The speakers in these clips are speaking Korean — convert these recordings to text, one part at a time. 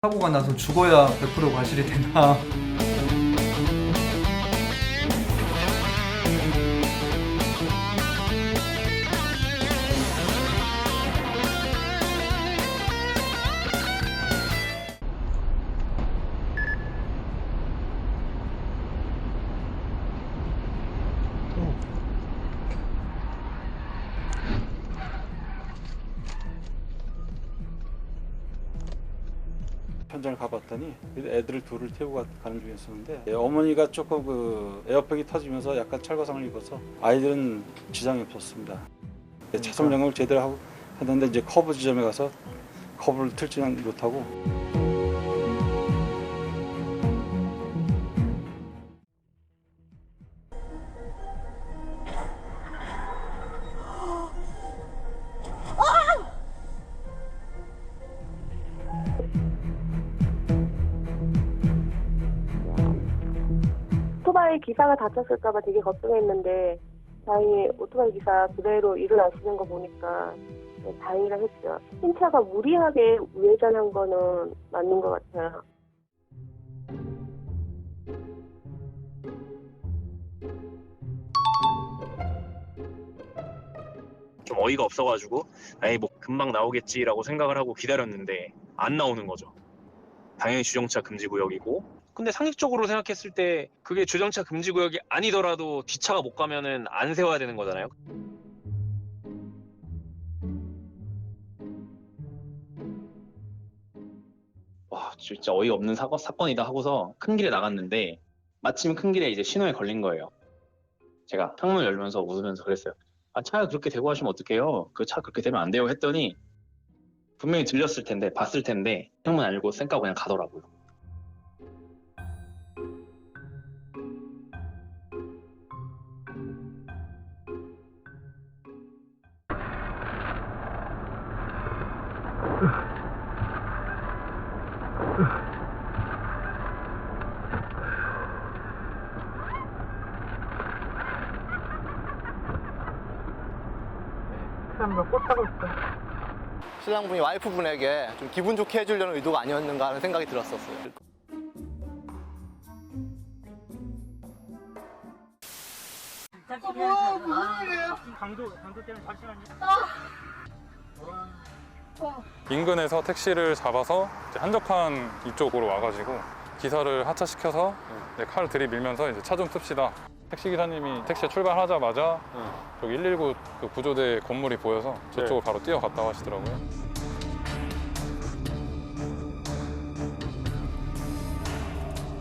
사고가 나서 죽어야 100% 과실이 되나 현장을 가봤더니 애들을 둘을 태우고 가- 가는 중이었었는데 예, 어머니가 조금 그 에어백이 터지면서 약간 철거상을 입어서 아이들은 지장이 없었습니다. 예, 차선 영역을 제대로 하고 했는데 이제 커브 지점에 가서 커브를 틀지는 못하고 오토바이 기사가 다쳤을까봐 되게 걱정했는데 다행히 오토바이 기사 그대로 일어나시는 거 보니까 네, 다행이라 했죠. 신차가 무리하게 우회전한 거는 맞는 것 같아요. 좀 어이가 없어가지고 에이 뭐 금방 나오겠지라고 생각을 하고 기다렸는데 안 나오는 거죠. 당연히 주정차 금지 구역이고 근데 상식적으로 생각했을 때 그게 주정차 금지 구역이 아니더라도 뒷차가 못 가면은 안 세워야 되는 거잖아요. 와 진짜 어이없는 사고, 사건이다 하고서 큰 길에 나갔는데 마침 큰 길에 이제 신호에 걸린 거예요. 제가 창문 열면서 웃으면서 그랬어요. 아 차가 그렇게 대고 하시면 어떡해요? 그 차 그렇게 되면 안 돼요 했더니 분명히 들렸을 텐데 봤을 텐데 창문 알고 쌩까고 그냥 가더라고요. 신랑분이 와이프분에게 좀 기분 좋게 해주려는 의도가 아니었는가 하는 생각이 들었었어요. 인근에서 택시를 잡아서 이제 한적한 이쪽으로 와가지고 기사를 하차시켜서 네, 칼을 들이밀면서 이제 차 좀 씁시다. 택시 기사님이 택시에 출발하자마자 저기 119 그 구조대 건물이 보여서 저쪽으로 바로 뛰어갔다고 하시더라고요.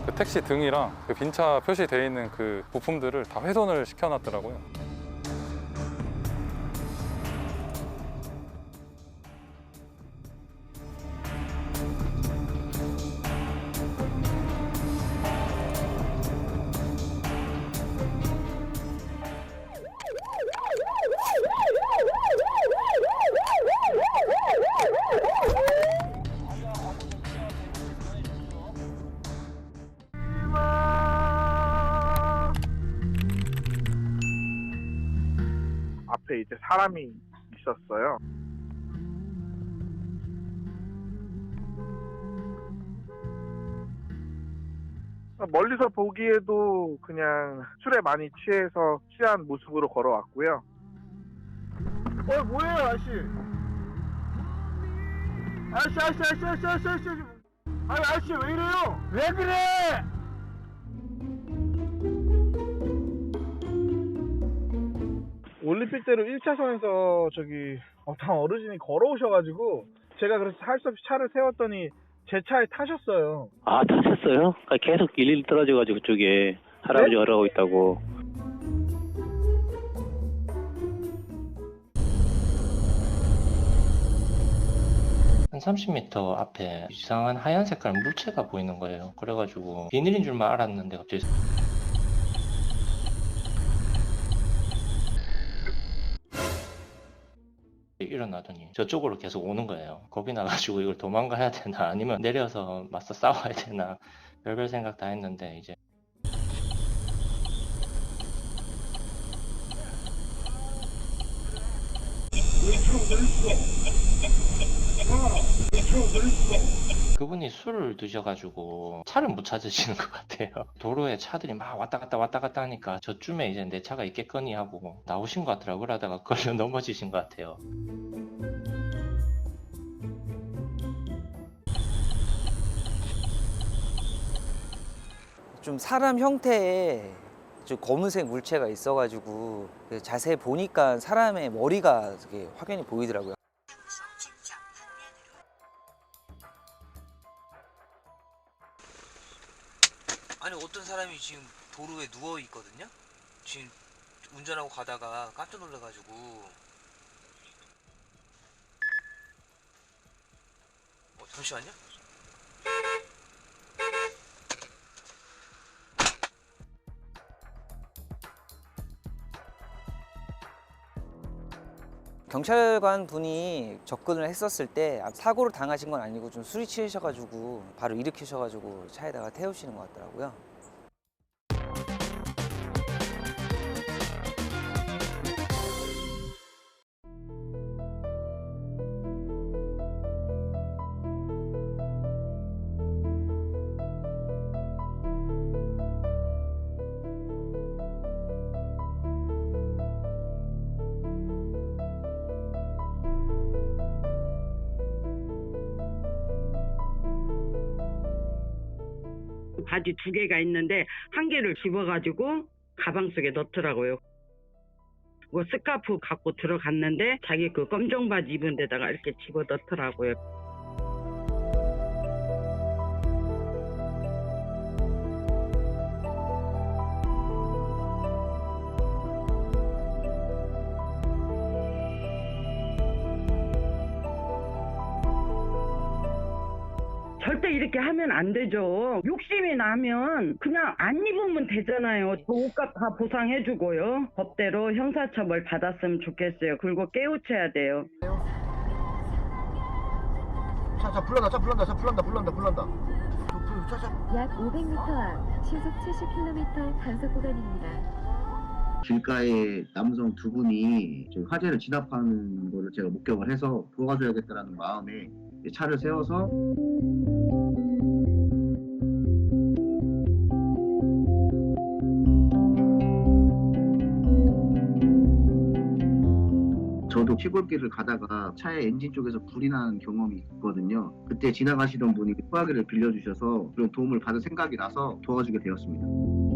그 택시 등이랑 그 빈차 표시되어 있는 그 부품들을 다 훼손을 시켜놨더라고요. 앞에 이제 사람이 있었어요. 멀리서 보기에도 그냥 술에 많이 취해서 취한 모습으로 걸어왔고요. 어 뭐예요 아저씨? 아저씨 아저씨 아저씨 아저씨 아저씨 아저씨 아니 아저씨 왜 이래요? 왜 그래? 올림픽대로 1차선에서 저기 어떤 어르신이 걸어오셔가지고 제가 그래서 할 수 없이 차를 세웠더니 제 차에 타셨어요. 아, 타셨어요? 아, 계속 일일이 떨어져가지고 그쪽에 할아버지 네? 걸어가고 있다고. 한 30m 앞에 이상한 하얀 색깔 물체가 보이는 거예요. 그래가지고 비닐인 줄만 알았는데 갑자기 일어나더니 저쪽으로 계속 오는 거예요. 겁이 나가지고 이걸 도망가야 되나 아니면 내려서 맞서 싸워야 되나 별별 생각 다 했는데 이제 그분이 술을 드셔가지고 차를 못 찾으시는 것 같아요. 도로에 차들이 막 왔다 갔다 왔다 갔다 하니까 저쯤에 이제 내 차가 있겠거니 하고 나오신 것 같더라고요. 그러다가 걸려 넘어지신 것 같아요. 좀 사람 형태의 좀 검은색 물체가 있어가지고 그 자세히 보니까 사람의 머리가 확연히 보이더라고요. 아니 어떤 사람이 지금 도로에 누워 있거든요. 지금 운전하고 가다가 깜짝 놀라가지고 어, 잠시만요. 경찰관 분이 접근을 했었을 때 사고를 당하신 건 아니고 좀 술이 취하셔가지고 바로 일으키셔가지고 차에다가 태우시는 것 같더라고요. 바지 두 개가 있는데 한 개를 집어가지고 가방 속에 넣더라고요. 뭐 스카프 갖고 들어갔는데 자기 그 검정 바지 입은 데다가 이렇게 집어 넣더라고요. 절대 이렇게 하면 안 되죠. 욕심이 나면 그냥 안 입으면 되잖아요. 그 옷값 다 보상해주고요. 법대로 형사처벌 받았으면 좋겠어요. 그리고 깨우쳐야 돼요. 자, 자, 불난다, 자, 불난다, 자, 불난다, 불난다, 불난다. 약 500m 앞 시속 70km 단속 구간입니다. 길가에 남성 두 분이 화재를 진압하는 거를 제가 목격을 해서 도와줘야겠다라는 마음에 차를 세워서 저도 시골길을 가다가 차의 엔진 쪽에서 불이 난 경험이 있거든요. 그때 지나가시던 분이 소화기를 빌려주셔서 그런 도움을 받을 생각이 나서 도와주게 되었습니다.